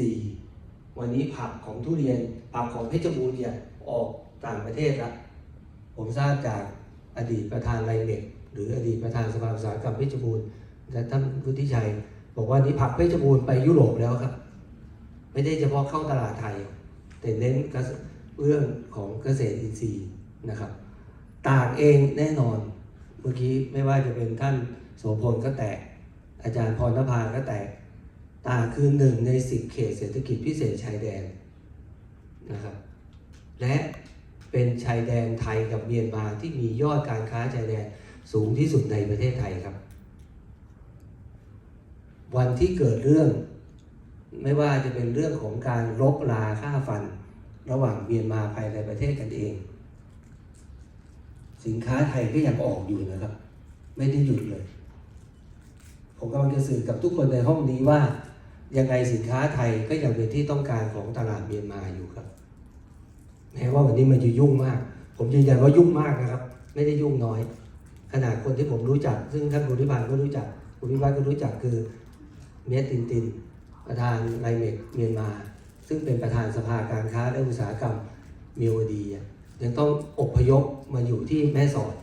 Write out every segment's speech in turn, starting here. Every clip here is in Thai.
สี่วันนี้ผักของทุเรียนผักของเพชรบูรณ์เนี่ยออกต่างประเทศล้วผมทราบจากอดีตประธานไรเมกหรืออดีตประธานสภาอุตสาหกรรมเพชรบูรณ์และท่านวุฒิชัย บอกว่านี่ผักเพชรบูรณ์ไปยุโรปแล้วครับ ไม่ได้เฉพาะเข้าตลาดไทย แต่เน้นเกษเรื่องของเกษตรอินทรีย์นะครับตากเองแน่นอน เมื่อกี้ไม่ว่าจะเป็นท่านโสพลก็แตก อาจารย์พรณภาก็แตก ตาคือหนึ่งในสิบเขตเศรษฐกิจพิเศษชายแดนนะครับ และเป็นชายแดนไทยกับเมียนมาที่มียอดการค้าชายแดนสูงที่สุดในประเทศไทยครับ วันที่เกิดเรื่อง ไม่ว่าจะเป็นเรื่องของการลบลาค่าฟัน ระหว่างเมียนมาภายในประเทศกันเอง สินค้าไทยก็ยังออกอยู่นะครับ ไม่ได้หยุดเลย ผมกำลังจะสื่อกับทุกคนในห้องนี้ว่ายังไงสินค้าไทยก็ยังเป็นที่ต้องการของตลาดเมียนมาอยู่ครับ แม้ว่าวันนี้มันจะยุ่งมาก ผมยืนยันว่ายุ่งมากนะครับ ไม่ได้ยุ่งน้อย ขนาดคนที่ผมรู้จัก ซึ่งท่านบุริพันธ์ก็รู้จักคุณวิวัฒน์ก็รู้จักคือเมียตินติน ประธานไลเมกเมียนมา ซึ่งเป็นประธานสภาการค้าและอุตสาหกรรมเมียวดียังต้องอพยพมาอยู่ที่แม่สอด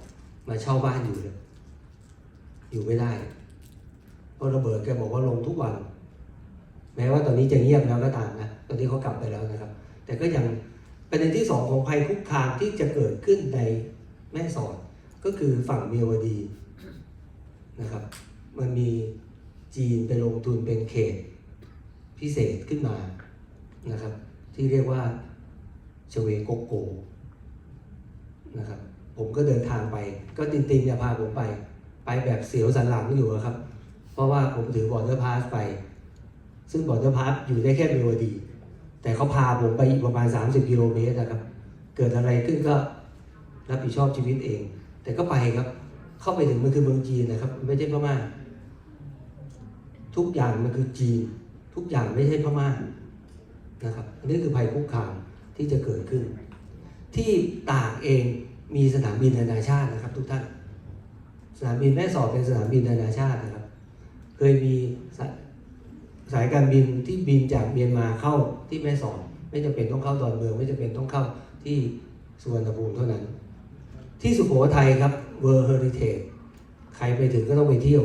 มาเช่าบ้านอยู่เลยอยู่ไม่ได้ เพราะระเบิดแกบอกว่าลงทุกวัน แม้ว่าตอนนี้จะเงียบแล้วก็ตามนะตอนนี้เขากลับไปแล้วนะครับ แต่ก็ยังประเด็นที่สองของภัยคุกคามที่จะเกิดขึ้นในแม่สอดก็คือฝั่งเมียวดีนะครับ มันมีจีนไปลงทุนเป็นเขตพิเศษขึ้นมานะครับ ที่เรียกว่าชเวโกโกนะครับผมก็เดินทางไป ก็ตินตินเนี่ยพาผมไป ไปแบบเสียวสันหลังอยู่ครับ เพราะว่าผมถือบอร์เดอร์พาสไป ซึ่งบอร์เดอร์พาสอยู่ได้แค่เมวดี แต่เขาพาผมไปอีกประมาณ 30 กิโลเมตรนะครับ เกิดอะไรขึ้นก็รับผิดชอบชีวิตเอง แต่ก็ไปครับ เข้าไปถึงมันคือเมืองจีนนะครับ ไม่ใช่พม่า ทุกอย่างมันคือจีน ทุกอย่างไม่ใช่พม่านะครับอันนี้คือภัยคุกคามที่จะเกิดขึ้น ที่ตากเองมีสนามบินนานาชาตินะครับ ทุกท่าน สนามบินแม่สอดเป็นสนามบินนานาชาตินะครับ เคยมีสายสายการบินที่บินจากเมียนมาเข้าที่แม่สอดไม่จำเป็นต้องเข้าดอนเมือง ไม่จำเป็นต้องเข้าที่สุวรรณภูมิเท่านั้น ที่สุโขทัยครับ World Heritage ใครไปถึงก็ต้องไปเที่ยว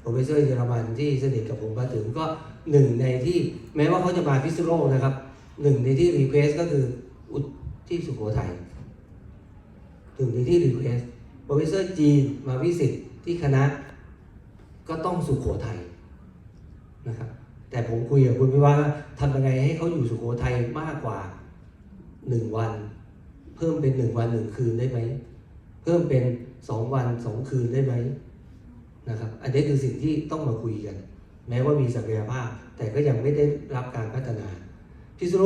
โปรเฟสเซอร์เยอรมันที่สนิทกับผมมาถึงก็หนึ่งในที่แม้ว่าเขาจะมาพิซโลนะครับหนึ่งในที่รีเควสก็คืออุที่สุโขทัยหนึ่งในที่รีเควสโปรเฟสเซอร์จีนมาวิสิตที่คณะ ก็ต้องสุโขทัยนะครับ แต่ผมคุยกับคุณพิว่าทำยังไงให้เขาอยู่สุโขทัยมากกว่าหนึ่งวัน เพิ่มเป็นหนึ่งวันหนึ่งคืนได้ไหมเพิ่มเป็นสองวันสองคืนได้ไหมนะครับ อันนี้คือสิ่งที่ต้องมาคุยกัน แม้ว่ามีศักยภาพ แต่ก็ยังไม่ได้รับการพัฒนาพิษณุ